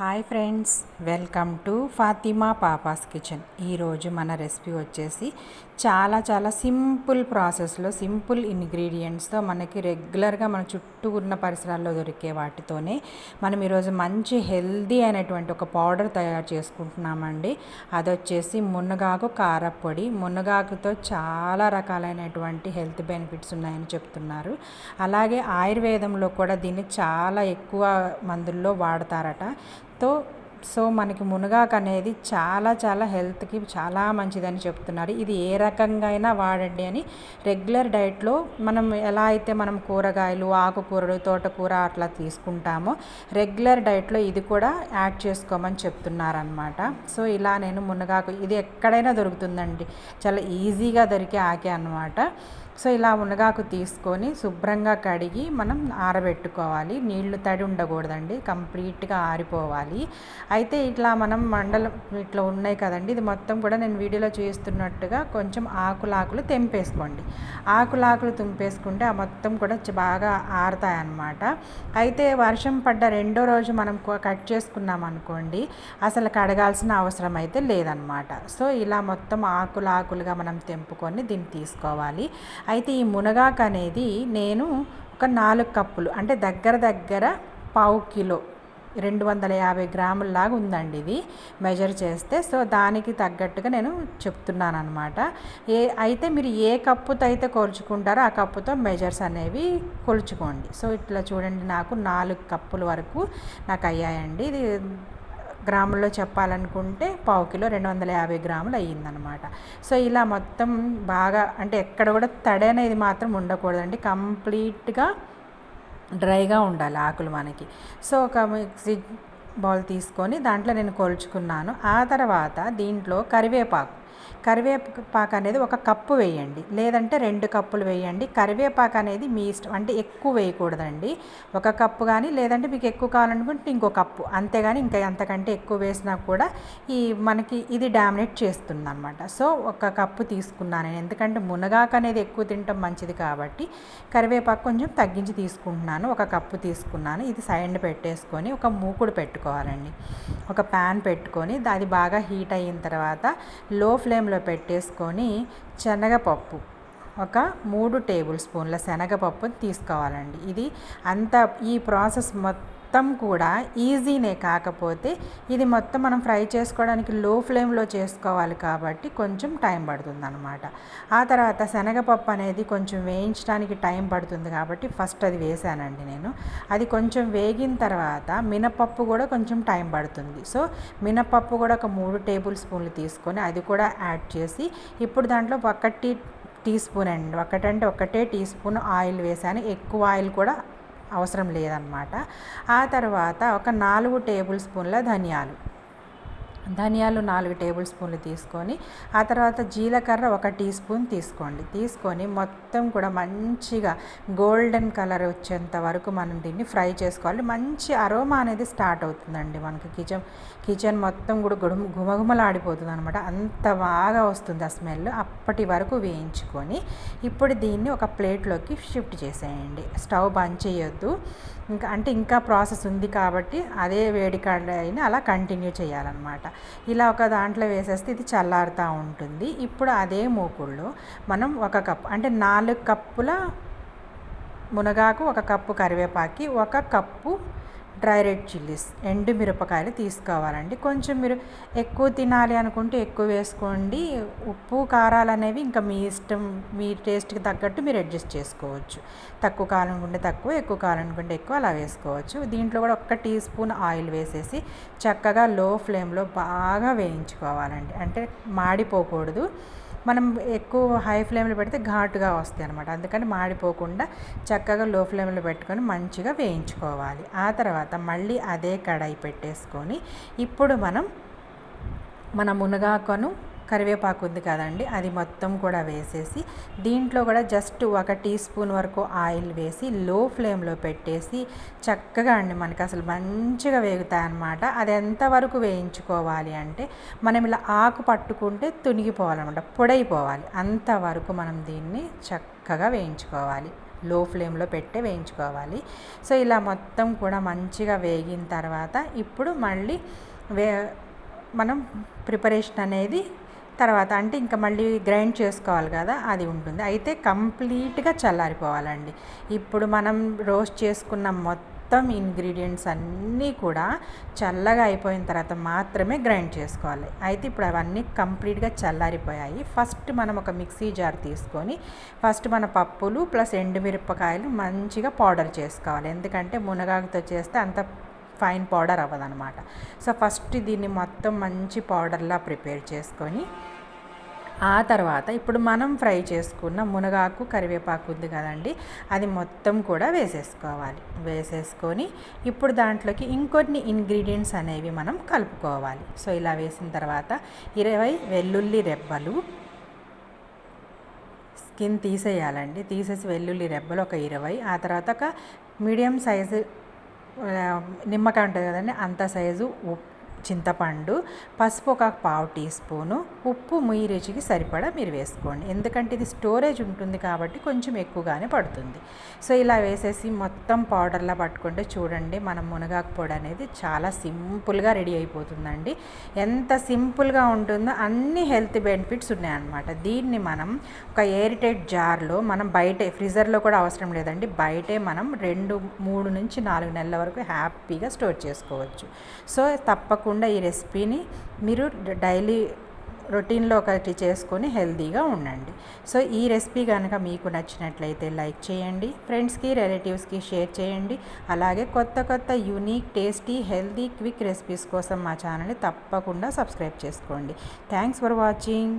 Hi friends welcome to Fatima papa's kitchen ఈరోజు మన recipe వచ్చేసి చాలా చాలా సింపుల్ ప్రాసెస్లో సింపుల్ ఇంగ్రీడియంట్స్తో మనకి రెగ్యులర్గా మన చుట్టూ ఉన్న పరిసరాల్లో దొరికే వాటితోనే మనం ఈరోజు మంచి హెల్దీ అయినటువంటి ఒక పౌడర్ తయారు చేసుకుంటున్నామండి. అది వచ్చేసి మునగాకు కారపొడి మునగాకుతో చాలా రకాలైనటువంటి హెల్త్ బెనిఫిట్స్ ఉన్నాయని చెప్తున్నారు. అలాగే ఆయుర్వేదంలో కూడా దీన్ని చాలా ఎక్కువ మందుల్లో వాడతారట. తో సో మనకి మునగాకు అనేది చాలా చాలా హెల్త్కి చాలా మంచిదని చెప్తున్నారు. ఇది ఏ రకంగా అయినా వాడండి అని రెగ్యులర్ డైట్లో మనం ఎలా అయితే మనం కూరగాయలు ఆకుకూరలు తోటకూర అట్లా తీసుకుంటామో రెగ్యులర్ డైట్లో ఇది కూడా యాడ్ చేసుకోమని చెప్తున్నారనమాట సో ఇలా నేను మునగాకు ఇది ఎక్కడైనా దొరుకుతుందండి. చాలా ఈజీగా దొరికే ఆకే అనమాట సో ఇలా మునగాకు తీసుకొని శుభ్రంగా కడిగి మనం ఆరబెట్టుకోవాలి. నీళ్ళు తడి ఉండకూడదండి. కంప్లీట్గా ఆరిపోవాలి. అయితే ఇట్లా మనం మండలం ఇట్లా ఉన్నాయి కదండి. ఇది మొత్తం కూడా నేను వీడియోలో చూస్తున్నట్టుగా కొంచెం ఆకులాకులు తెంపేసుకోండి. ఆకులాకులు తుంపేసుకుంటే ఆ మొత్తం కూడా బాగా ఆరుతాయి అన్నమాట అయితే వర్షం పడ్డ రెండో రోజు మనం కట్ చేసుకున్నాం అనుకోండి అసలు కడగాల్సిన అవసరం అయితే లేదనమాట సో ఇలా మొత్తం ఆకులాకులుగా మనం తెంపుకొని దీన్ని తీసుకోవాలి. అయితే ఈ మునగాకు అనేది నేను ఒక నాలుగు కప్పులు అంటే దగ్గర దగ్గర పావు కిలో రెండు వందల యాభై గ్రాములలాగా ఉందండి ఇది. మెజర్ చేస్తే సో దానికి తగ్గట్టుగా నేను చెప్తున్నాను అనమాట ఏ అయితే మీరు ఏ కప్పుతో అయితే కొలుచుకుంటారో ఆ కప్పుతో మెజర్స్ అనేవి కొలుచుకోండి. సో ఇట్లా చూడండి నాకు నాలుగు కప్పుల వరకు నాకు అయ్యాయండి. ఇది గ్రాముల్లో చెప్పాలనుకుంటే పావు కిలో రెండు వందల యాభై గ్రాములు అయ్యిందనమాట సో ఇలా మొత్తం బాగా అంటే ఎక్కడ కూడా తడి అనేది మాత్రం ఉండకూడదండి. కంప్లీట్గా డ్రైగా ఉండాలి ఆకులు మనకి. సో ఒక మిక్సీ బౌల్ తీసుకొని దాంట్లో నేను కొలుచుకున్నాను. ఆ తర్వాత దీంట్లో కరివేపాకు. కరివేపాకు అనేది ఒక కప్పు వేయండి. లేదంటే రెండు కప్పులు వేయండి. కరివేపాకు అనేది మీ ఇష్టం. అంటే ఎక్కువ వేయకూడదండి. ఒక కప్పు కానీ లేదంటే మీకు ఎక్కువ కావాలనుకుంటే ఇంకో కప్పు. అంతేగాని ఇంకా అంతకంటే ఎక్కువ వేసినా కూడా ఈ మనకి ఇది డామినేట్ చేస్తుంది అనమాట సో ఒక కప్పు తీసుకున్నాను నేను. ఎందుకంటే మునగాకు అనేది ఎక్కువ తినటం మంచిది కాబట్టి కరివేపాకు కొంచెం తగ్గించి తీసుకుంటున్నాను. ఒక కప్పు తీసుకున్నాను. ఇది సైడ్ పెట్టేసుకొని ఒక మూకుడు పెట్టుకోవాలండి. ఒక ప్యాన్ పెట్టుకొని అది బాగా హీట్ అయిన తర్వాత లో ఫ్లేమ్ ఫ్లేమ్లో పెట్టేసుకొని శనగపప్పు. ఒక మూడు టేబుల్ స్పూన్ల శనగపప్పు తీసుకోవాలండి. ఇది అంత ఈ ప్రాసెస్ మొత్తం మొత్తం కూడా ఈజీనే కాకపోతే ఇది మొత్తం మనం ఫ్రై చేసుకోవడానికి లో ఫ్లేమ్లో చేసుకోవాలి కాబట్టి కొంచెం టైం పడుతుంది అనమాట ఆ తర్వాత శనగపప్పు అనేది కొంచెం వేయించడానికి టైం పడుతుంది కాబట్టి ఫస్ట్ అది వేసానండి నేను. అది కొంచెం వేగిన తర్వాత మినపప్పు కూడా కొంచెం టైం పడుతుంది. సో మినపప్పు కూడా ఒక మూడు టేబుల్ స్పూన్లు తీసుకొని అది కూడా యాడ్ చేసి ఇప్పుడు దాంట్లో ఒకటి టీ స్పూన్ అండి. ఒకటంటే ఒకటే టీ స్పూన్ ఆయిల్ వేసాను. ఎక్కువ ఆయిల్ కూడా అవసరం లేదనమాట ఆ తర్వాత ఒక నాలుగు టేబుల్ స్పూన్ల ధనియాలు. ధనియాలు నాలుగు టేబుల్ స్పూన్లు తీసుకొని ఆ తర్వాత జీలకర్ర ఒక టీ స్పూన్ తీసుకోండి. తీసుకొని మొత్తం కూడా మంచిగా గోల్డెన్ కలర్ వచ్చేంత వరకు మనం దీన్ని ఫ్రై చేసుకోవాలి. మంచి అరోమా అనేది స్టార్ట్ అవుతుందండి మనకి. కిచెన్ కిచెన్ మొత్తం కూడా గుడుము గుమగుమలాడిపోతుంది అనమాట అంత బాగా వస్తుంది ఆ స్మెల్. అప్పటి వరకు వేయించుకొని ఇప్పుడు దీన్ని ఒక ప్లేట్లోకి షిఫ్ట్ చేసేయండి. స్టవ్ బంద్ చేయొద్దు. ఇంకా అంటే ఇంకా ప్రాసెస్ ఉంది కాబట్టి అదే వేడి అయినా అలా కంటిన్యూ చేయాలన్నమాట. ఇలా ఒక దాంట్లో వేసేస్తే ఇది చల్లారుతూ ఉంటుంది. ఇప్పుడు అదే మూకుళ్ళు మనం ఒక కప్పు అంటే నాలుగు కప్పుల మునగాకు ఒక కప్పు కరివేపాకి ఒక కప్పు డ్రై రెడ్ చిల్లీస్ ఎండు మిరపకాయలు తీసుకోవాలండి. కొంచెం మీరు ఎక్కువ తినాలి అనుకుంటే ఎక్కువ వేసుకోండి. ఉప్పు కారాలు అనేవి ఇంకా మీ ఇష్టం మీ టేస్ట్కి తగ్గట్టు మీరు అడ్జస్ట్ చేసుకోవచ్చు. తక్కువ కాలం అనుకుంటే తక్కువ ఎక్కువ కాలం అనుకుంటే ఎక్కువ అలా వేసుకోవచ్చు. దీంట్లో కూడా ఒక్క టీ స్పూన్ ఆయిల్ వేసేసి చక్కగా లో ఫ్లేమ్లో బాగా వేయించుకోవాలండి. అంటే మాడిపోకూడదు. మనం ఎక్కువ హై ఫ్లేమ్లో పెడితే ఘాటుగా వస్తాయి అనమాట అందుకని మాడిపోకుండా చక్కగా లో ఫ్లేమ్లో పెట్టుకొని మంచిగా వేయించుకోవాలి. ఆ తర్వాత మళ్ళీ అదే కడాయి పెట్టేసుకొని ఇప్పుడు మనం మన మునగాకును కరివేపాకు ఉంది కదండి అది మొత్తం కూడా వేసేసి దీంట్లో కూడా జస్ట్ ఒక టీ స్పూన్ వరకు ఆయిల్ వేసి లో ఫ్లేమ్లో పెట్టేసి చక్కగా అండి మనకి అసలు మంచిగా వేగుతాయి అన్నమాట అది ఎంతవరకు వేయించుకోవాలి అంటే మనం ఇలా ఆకు పట్టుకుంటే తునిగిపోవాలన్నమాట పొడైపోవాలి. అంతవరకు మనం దీన్ని చక్కగా వేయించుకోవాలి. లో ఫ్లేమ్లో పెట్టే వేయించుకోవాలి. సో ఇలా మొత్తం కూడా మంచిగా వేగిన తర్వాత ఇప్పుడు మళ్ళీ వే మనం ప్రిపరేషన్ అనేది తర్వాత అంటే ఇంకా మళ్ళీ గ్రైండ్ చేసుకోవాలి కదా అది ఉంటుంది. అయితే కంప్లీట్గా చల్లారిపోవాలండి. ఇప్పుడు మనం రోస్ట్ చేసుకున్న మొత్తం ఇంగ్రీడియంట్స్ అన్నీ కూడా చల్లగా అయిపోయిన తర్వాత మాత్రమే గ్రైండ్ చేసుకోవాలి. అయితే ఇప్పుడు అవన్నీ కంప్లీట్గా చల్లారిపోయాయి. ఫస్ట్ మనం ఒక మిక్సీ జార్ తీసుకొని ఫస్ట్ మన పప్పులు ప్లస్ ఎండుమిరపకాయలు మంచిగా పౌడర్ చేసుకోవాలి. ఎందుకంటే మునగాకుతో చేస్తే అంత ఫైన్ పౌడర్ అవ్వదనమాట సో ఫస్ట్ దీన్ని మొత్తం మంచి పౌడర్లా ప్రిపేర్ చేసుకొని ఆ తర్వాత ఇప్పుడు మనం ఫ్రై చేసుకున్న మునగాకు కరివేపాకు ఉంది కదండి అది మొత్తం కూడా వేసేసుకోవాలి. వేసేసుకొని ఇప్పుడు దాంట్లోకి ఇంకొన్ని ఇంగ్రీడియంట్స్ అనేవి మనం కలుపుకోవాలి. సో ఇలా వేసిన తర్వాత ఇరవై వెల్లుల్లి రెబ్బలు స్కిన్ తీసేయాలండి. తీసేసి వెల్లుల్లి రెబ్బలు ఒక ఇరవై ఆ తర్వాత ఒక మీడియం సైజు నిమ్మకాయ ఉంటుంది కదండి అంత సైజు ఉప్పు. చింతపండు పసుపు ఒక పావు టీ స్పూను ఉప్పు మీ రుచికి సరిపడా మీరు వేసుకోండి. ఎందుకంటే ఇది స్టోరేజ్ ఉంటుంది కాబట్టి కొంచెం ఎక్కువగానే పడుతుంది. సో ఇలా వేసేసి మొత్తం పౌడర్లా పట్టుకుంటే చూడండి మనం మునగాకు పొడి అనేది చాలా సింపుల్గా రెడీ అయిపోతుందండి. ఎంత సింపుల్గా ఉంటుందో అన్ని హెల్త్ బెనిఫిట్స్ ఉన్నాయన్నమాట దీన్ని మనం ఒక ఎయిరిటేట్ జార్లో మనం బయటే ఫ్రిజర్లో కూడా అవసరం లేదండి. బయటే మనం రెండు మూడు నుంచి నాలుగు నెలల వరకు హ్యాపీగా స్టోర్ చేసుకోవచ్చు. సో తప్పకుండా తప్పకుండా ఈ రెసిపీని మీరు డైలీ రొటీన్లో ఒకటి చేసుకొని హెల్తీగా ఉండండి. సో ఈ రెసిపీ కనుక మీకు నచ్చినట్లయితే లైక్ చేయండి ఫ్రెండ్స్కి రిలేటివ్స్కి షేర్ చేయండి. అలాగే కొత్త కొత్త unique tasty healthy quick recipes కోసం మా ఛానల్ని తప్పకుండా సబ్స్క్రైబ్ చేసుకోండి. Thanks for watching.